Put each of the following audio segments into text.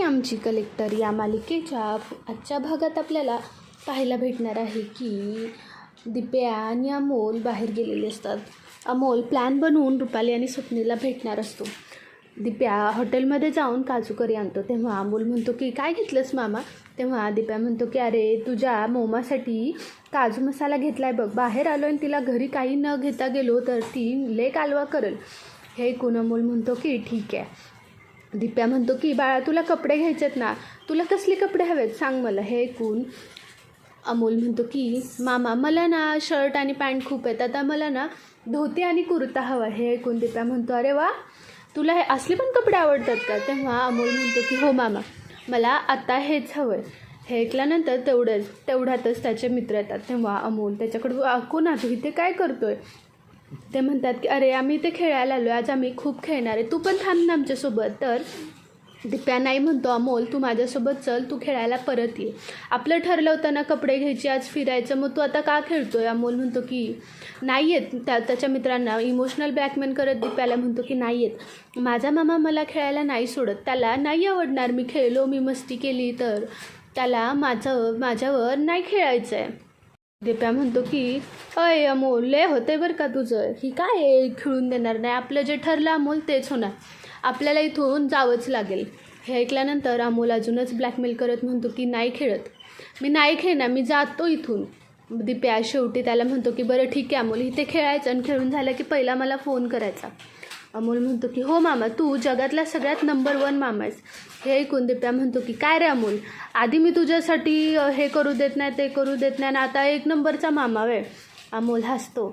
मी आमची कलेक्टर या मालिकेच्या आजच्या भागात आपल्याला पाहायला भेटणार आहे की दिप्या आणि अमोल बाहेर गेलेले असतात. अमोल प्लॅन बनवून रुपाली आणि स्वप्नीला भेटणार असतो. दिप्या हॉटेलमध्ये जाऊन काजू करी आणतो. तेव्हा अमोल म्हणतो की काय घेतलंस मामा? तेव्हा दिप्या म्हणतो की अरे तुझ्या मोमासाठी काजू मसाला घेतला आहे बघ. बाहेर आलो आणि तिला घरी काही न घेता गेलो तर ती ले कालवा करेल. हे ऐकून अमोल म्हणतो की ठीक आहे. दिप्या म्हणतो की बाळा तुला कपडे घ्यायचेत ना. तुला कसले कपडे हवेत? सांग मला. हे ऐकून अमोल म्हणतो की मामा मला ना शर्ट आणि पॅन्ट खूप आहेत. आता मला ना धोती आणि कुर्ता हवा हे ऐकून दिप्या म्हणतो अरे वा तुला हे असले पण कपडे आवडतात का? तेव्हा अमोल म्हणतो की हो मामा मला आता हेच हवं आहे हे ऐकल्यानंतर तेवढंच तेवढ्यातच त्याचे मित्र येतात. तेव्हा अमोल त्याच्याकडं "आ, कोण तू? इथे काय करतोय? ते म्हणतात की अरे आम्ही ते खेळायला आलो आज आम्ही खूप खेळणार आहे. तू पण थांब ना आमच्यासोबत. तर दिप्या नाही म्हणतो अमोल तू माझ्यासोबत चल तू खेळायला परत ये. आपलं ठरलं होतं ना कपडे घ्यायची आज फिरायचं. मग तू आता का खेळतोय? अमोल म्हणतो की नाही येत. त्या त्याच्या मित्रांना इमोशनल ब्लॅकमेल करत दिप्याला म्हणतो की नाही येत. माझा मामा मला खेळायला नाही सोडत. त्याला नाही आवडणार मी खेळलो मी मस्ती केली तर त्याला माझं माझ्यावर नाही खेळायचं आहे दिप्या म्हणतो की अय अमोल लय होते बरं का तुझं. ही काय आहे? देणार नाही. आपलं जे ठरलं अमोल तेच होणार. आपल्याला इथून जावंच लागेल. हे ऐकल्यानंतर अमोल अजूनच ब्लॅकमेल करत म्हणतो की नाही खेळत. मी नाही खेळणार. मी जातो इथून. दिप्या शेवटी त्याला म्हणतो की बरं ठीक आहे अमोल. इथे खेळायचं आणि खेळून झालं की पहिला मला फोन करायचा. अमोल म्हणतो की हो मामा तू जगातला सगळ्यात नंबर वन मामा आहेस. हे ऐकून दिप्या म्हणतो की काय रे अमोल आधी मी तुझ्यासाठी हे करू देत नाही ते करू देत नाही आणि आता एक नंबरचा मामा वे अमोल हसतो.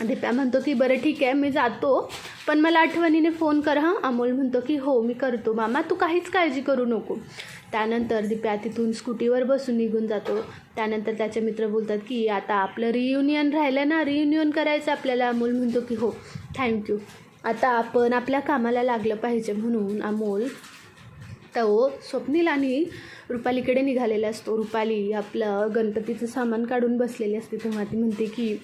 दिप्या म्हणतो की बरं ठीक आहे मी जातो पण मला आठवणीने फोन कर हां. अमोल म्हणतो की हो मी करतो मामा तू काहीच काळजी करू नको. त्यानंतर दिप्या तिथून स्कूटीवर बसून निघून जातो. त्यानंतर त्याचे मित्र बोलतात की आता आपलं रियुनियन राहिलं ना रियुनियन करायचं आपल्याला. अमोल म्हणतो की हो थँक्यू आता आपण आपल्या कामाला लागलं पाहिजे म्हणून अमोल तो स्वप्नील आणि रुपालीकडे निघालेला असतो. रुपाली आपलं गणपतीचं सामान काढून बसलेली असते. तेव्हा ती म्हणते की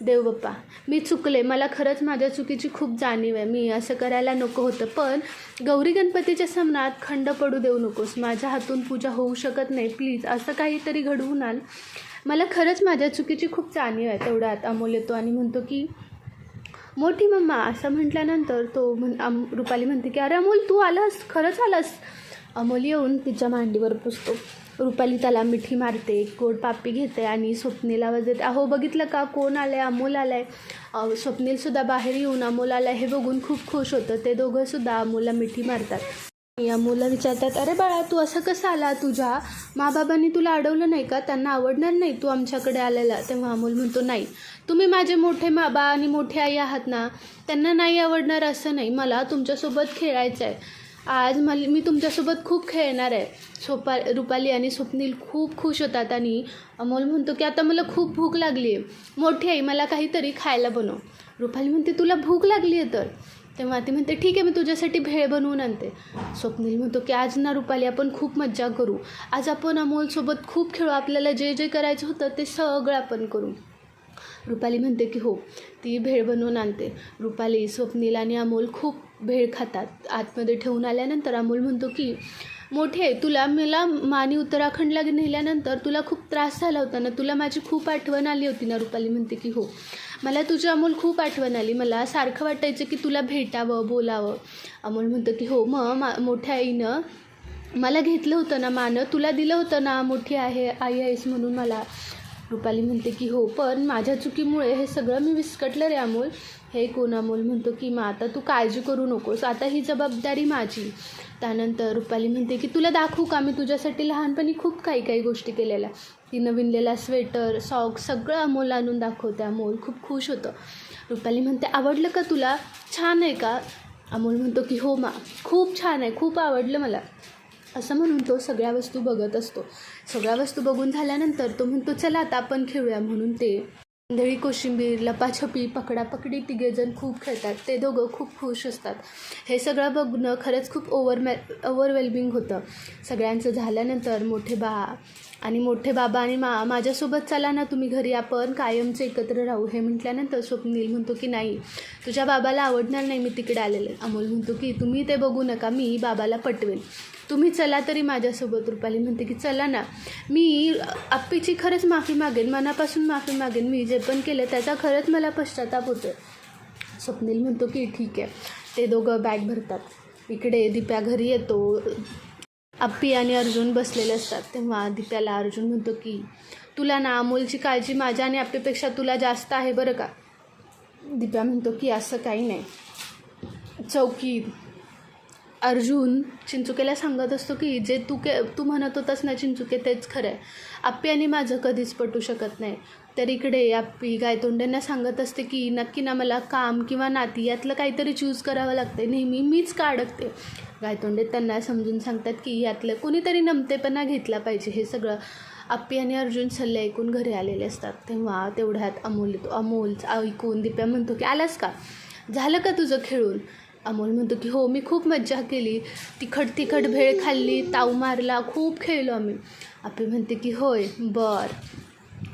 देव बाप्पा मी चुकले. मला खरंच माझ्या चुकीची खूप जाणीव आहे. मी असं करायला नको होतं पण गौरी गणपतीच्या सामनात खंड पडू देऊ नकोस. माझ्या हातून पूजा होऊ शकत नाही. प्लीज असं काहीतरी घडवून आण. मला खरंच माझ्या चुकीची खूप जाणीव आहे. तेवढ्यात अमोल येतो आणि म्हणतो की मोठी मम्मा असं म्हटल्यानंतर तो म्हण अम रुपाली म्हणते की अरे अमोल तू आलास खरंच आलास. अमोल येऊन तिच्या मांडीवर पुसतो. रुपाली त्याला मिठी मारते गोड पापी घेते आणि स्वप्नीला आवाज अहो बघितलं का? कोण आलं आहे अमोल आलं आहे स्वप्नीलसुद्धा बाहेर येऊन अमोल आलं हे बघून खूप खुश होतं. ते दोघंसुद्धा अमोलला मिठी मारतात. या मुलं विचारतात अरे बाळा तू असं कसं आला तुझ्या? माबाबांनी तुला अडवलं नाही का? त्यांना आवडणार नाही तू आमच्याकडे आलेला. तेव्हा अमोल म्हणतो नाही. तुम्ही माझे मोठे माबा आणि मोठे आई आहात ना त्यांना नाही आवडणार असं नाही. मला तुमच्यासोबत खेळायचं आहे आज मला मी तुमच्यासोबत खूप खेळणार आहे. सोपा रुपाली आणि स्वप्नील खूप खुश होतात आणि अमोल म्हणतो की आता मला खूप भूक लागली आहे मोठी आई मला काहीतरी खायला बनव. रुपाली म्हणते तुला भूक लागली आहे तर? तेव्हा ती म्हणते ठीक आहे मी तुझ्यासाठी भेळ बनवून आणते. स्वप्नील म्हणतो की आज ना रुपाली आपण खूप मज्जा करू. आज आपण अमोलसोबत खूप खेळू. आपल्याला जे जे करायचं होतं ते सगळं आपण करू. रुपाली म्हणते की हो ती भेळ बनवून आणते. रुपाली स्वप्नील आणि अमोल खूप भेळ खातात. आतमध्ये ठेवून आल्यानंतर अमोल म्हणतो की मोठे तुला मला मानी उत्तराखंडला नेल्यानंतर तुला खूप त्रास झाला होता ना? तुला माझी खूप आठवण आली होती ना? रुपाली म्हणते की हो. मला तुझी अमोल खूप आठवण आली. मला सारखं वाटायचं की तुला भेटावं बोलावं. अमोल म्हणतो की हो मग मा मोठ्या आईनं मला घेतलं होतं ना मानं? तुला दिलं होतं ना मोठी आहे आई आहेस म्हणून मला? रुपाली म्हणते की हो पण माझ्या चुकीमुळे हे सगळं मी विस्कटलं रे अमोल. हे कोण अमोल? म्हणतो की मग आता तू काळजी करू नकोस. आता ही जबाबदारी माझी. त्यानंतर रुपाली म्हणते की तुला दाखवू का? मी तुझ्यासाठी लहानपणी खूप काही काही गोष्टी केलेल्या. ती विणलेला स्वेटर सॉक्स सगळं अमोल आणून दाखवते अमोल. खूप खुश होतं. रुपाली म्हणते आवडलं का तुला? छान आहे का? अमोल म्हणतो की हो मा खूप छान आहे खूप आवडलं मला. असं म्हणून तो सगळ्या वस्तू बघत असतो. सगळ्या वस्तू बघून झाल्यानंतर तो म्हणतो चला आता आपण खेळूया. म्हणून ते आंधळी कोशिंबीर लपाछपी पकडापकडी तिघेजण खूप खेळतात. ते दोघं खूप खुश असतात. हे सगळं बघणं खरंच खूप ओव्हर मॅ ओव्हरवेल्मिंग होतं. सगळ्यांचं झाल्यानंतर मोठे बा आणि मोठे बाबा आणि मा माझ्यासोबत चला ना तुम्ही घरी आपण कायमचे एकत्र राहू. हे म्हटल्यानंतर स्वप्नील म्हणतो की नाही तुझ्या बाबाला आवडणार नाही मी तिकडे आलेले. अमोल म्हणतो की तुम्ही ते बघू नका मी बाबाला पटवेन. तुम्ही चला तरी माझ्यासोबत रुपाली म्हणते की चला ना. मी आप्पीची खरंच माफी मागेन मनापासून माफी मागेन. मी जे पण केलं त्याचा खरंच मला पश्चाताप होतो स्वप्नील म्हणतो की ठीक आहे. ते दोघं बॅग भरतात. इकडे दिप्या घरी येतो. आप्पी आणि अर्जुन बसलेले असतात. तेव्हा दिप्याला अर्जुन म्हणतो की तुला ना अमोलची काळजी माझ्या आणि आप्पीपेक्षा तुला जास्त आहे बरं का? दिप्या म्हणतो की असं काही नाही. चौकी अर्जुन चिंचुकेला सांगत असतो की जे तू के तू म्हणत होतास ना चिंचुके तेच खरं आहे. आप्पी आणि माझं कधीच पटू शकत नाही. तर इकडे आप्पी गायतोंड्यांना सांगत असते की नक्की ना मला काम किंवा नाती यातलं काहीतरी चूज करावं लागते नेहमी मीच का अडकते गायतोंडे त्यांना समजून सांगतात की यातलं कोणीतरी नमतेपणा घेतला पाहिजे. हे सगळं आप्पी आणि अर्जुन सल्ले ऐकून घरी आलेले असतात. तेव्हा तेवढ्यात अमोल येतो अमोल ऐकून दिप्या म्हणतो की आलास का? झालं का तुझं खेळून? अमोल म्हणतो की हो मी खूप मज्जा केली. तिखट तिखट भेळ खाल्ली ताव मारला खूप खेळलो आम्ही. आपे म्हणते की होय बर.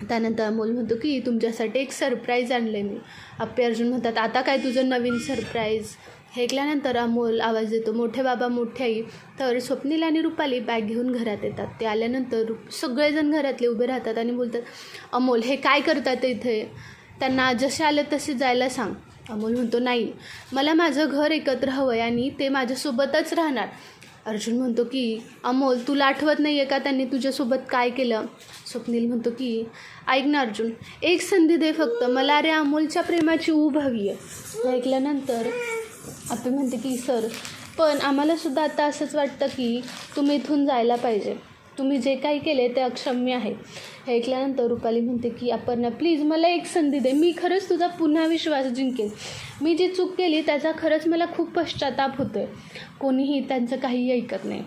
त्यानंतर अमोल म्हणतो की तुमच्यासाठी एक सरप्राईज आणलं आहे मी. आप्पे अर्जुन म्हणतात आता काय तुझं नवीन सरप्राईज हे ऐकल्यानंतर अमोल आवाज देतो मोठे बाबा मोठे आई. तर स्वप्नील आणि रुपाली बॅग घेऊन घरात येतात. ते आल्यानंतर सगळेजण घरातले उभे राहतात आणि बोलतात अमोल हे काय करतात इथे? त्यांना जसे आले तसे जायला सांग. अमोल म्हणतो नाही मला माझं घर एकत्र हवं आहे आणि ते माझ्यासोबतच राहणार. अर्जुन म्हणतो की अमोल तुला आठवत नाही आहे का त्यांनी तुझ्यासोबत काय केलं? स्वप्नील म्हणतो की ऐक ना अर्जुन एक संधी दे फक्त. मला अरे अमोलच्या प्रेमाची ऊब हवी आहे. ऐकल्यानंतर आपण म्हणते की सर पण आम्हालासुद्धा आता असंच वाटतं की तुम्ही इथून जायला पाहिजे. तुम्ही जे काही केले ते अक्षम्य आहे. हे ऐकल्यानंतर रुपाली म्हणते की अपर्णा प्लीज मला एक संधी दे. मी खरंच तुझा पुन्हा विश्वास जिंकेन. मी जी चूक केली त्याचा खरंच मला खूप पश्चाताप होतो आहे कोणीही त्यांचं काही ऐकत नाही.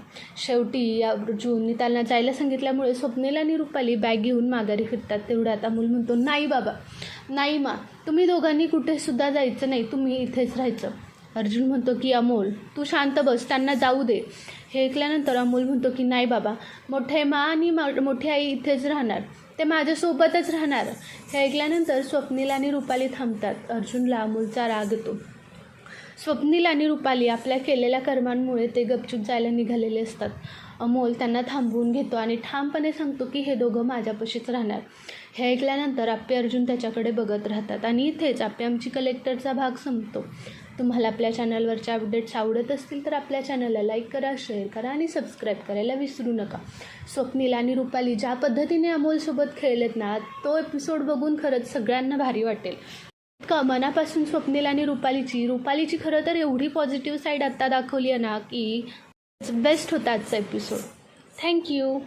शेवटी अर्जुनने त्यांना जायला सांगितल्यामुळे स्वप्नेला आणि रुपाली बॅग घेऊन माघारी फिरतात. तेवढ्यात अमोल म्हणतो नाही बाबा. नाही मा. तुम्ही दोघांनी कुठेसुद्धा जायचं नाही. तुम्ही इथेच राहायचं. अर्जुन म्हणतो की अमोल तू शांत बस त्यांना जाऊ दे. हे ऐकल्यानंतर अमोल म्हणतो की नाही बाबा मोठे मा आणि मा- मोठी आई इथेच राहणार. ते माझ्यासोबतच राहणार. हे ऐकल्यानंतर स्वप्नील आणि रुपाली थांबतात. अर्जुनला अमोलचा राग येतो. स्वप्नील आणि रुपाली आपल्या केलेल्या कर्मांमुळे ते गपचूप जायला निघालेले असतात. अमोल त्यांना थांबवून घेतो आणि ठामपणे सांगतो की हे दोघं माझ्यापाशीच राहणार. हे ऐकल्यानंतर आप्पे अर्जुन त्याच्याकडे बघत राहतात आणि इथेच आप्पे आमची कलेक्टरचा भाग संपतो. तुम्हाला आपल्या चॅनलवरच्या अपडेट्स आवडत असतील तर आपल्या चॅनलला लाईक करा शेअर करा आणि सबस्क्राईब करायला विसरू नका. स्वप्नील आणि रुपाली ज्या पद्धतीने अमोलसोबत खेळलेत ना तो एपिसोड बघून खरंच सगळ्यांना भारी वाटेल. का मनापासून स्वप्नील आणि रुपालीची रुपालीची खरं तर एवढी पॉझिटिव्ह साईड आत्ता दाखवली आहे ना की बेस्ट होता आजचा एपिसोड थँक्यू